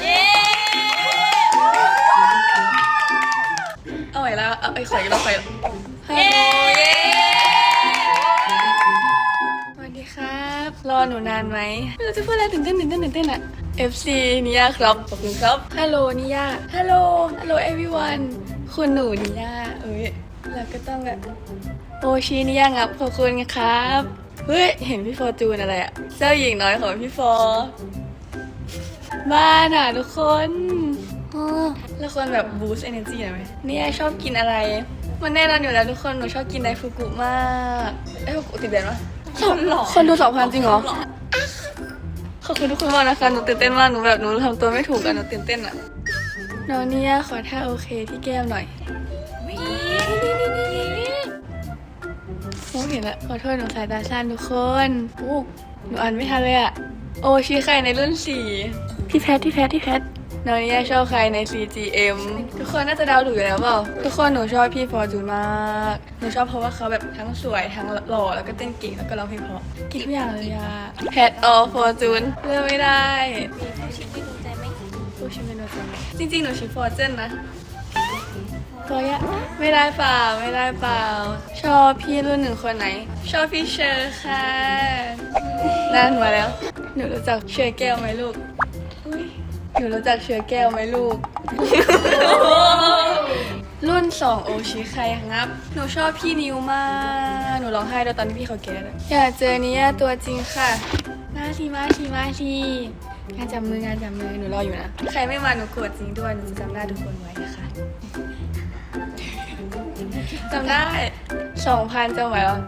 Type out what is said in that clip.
เย้เอาใหม่แล้วเอาไอ้ขอยเราขอยฮัลโหลเย้สวัสดีครับ รอหนูนานไหมไม่รู้จะพูดอะไรตื่นเต้นตื่นเต้นตื่นเต้นอะ FC นิยาครับ ขอบคุณครับ ฮัลโหลนิยา ฮัลโหล ฮัลโหล everyone คุณหนูนิยา เอ้ยเราก็ต้องแบบโอชินิยางับ ขอบคุณครับ เฮ้ย เห็นพี่ฟอร์จูนอะไรอะเจ้าหญิงน้อยของพี่ฟอร์ บ้านอะทุกคนอ๋อแล้วคนแบบบูสต์ energy หน่อยไหมเนี่ยชอบกินอะไร มันแน่นอนอยู่แล้วทุกคน หนูชอบกินไดฟุกุมากไดฟุกุติดแบรนด์ปะคนดูสองพันจริงเหรอ ขอบคุณทุกคนมากนะคะ หนูตื่นเต้นมาก หนูแบบหนูทำตัวไม่ถูกอะหนูตื่นเต้นอะน้องเนี่ยขอท่าโอเคที่แก้มหน่อยโอ้เห็นละขอโทษหนูสายตาสั้นทุกคนโอ้หนูอ่านไม่ทันเลยอะโอชีใครในรุ่นสี่ พี่แพทพี่แพทพี่แพทน้องเนี่ยชอบใครใน CGM ทุกคนน่าจะเดาถูกอยู่แล้วเปล่า ทุกคนหนูชอบพี่ฟอร์จูนมาก หนูชอบเพราะว่าเขาแบบทั้งสวยทั้งหล่อแล้วก็เต้นเก่งแล้วก็ร้องเพลงเพราะกินทุกอย่างเลยอะแพทออฟอร์จูนเลือกไม่ได้มีผู้ชิมที่ถูกใจไหมผู้ชิมเป็นโนจังจริงๆ หนูชิฟอร์เจนนะฟอยะไม่ได้เปล่าไม่ได้เปล่า ชอบพี่รุ่นหนึ่งคนไหน ชอบพี่เชอร์ค่ะนั่นมาแล้ว หนูรู้จักเชอร์แก้วไหมลูกอุ๊ย หนูรู้จักเชอร์แก้วไหมลูก รุ่นสองโอชิใครครับ หนูชอบพี่นิวมาก หนูร้องไห้ด้วยตอนที่พี่เขาแก่เลยอยากเจอนิยาตัวจริงค่ะ มาทีมาทีมาทีงานจับมืองานจับมือหนูรออยู่นะ ใครไม่มาหนูโกรธจริงด้วย หนูจะจำหน้าทุกคนไว้นะคะจำได้สองพันจำไว้แล้ว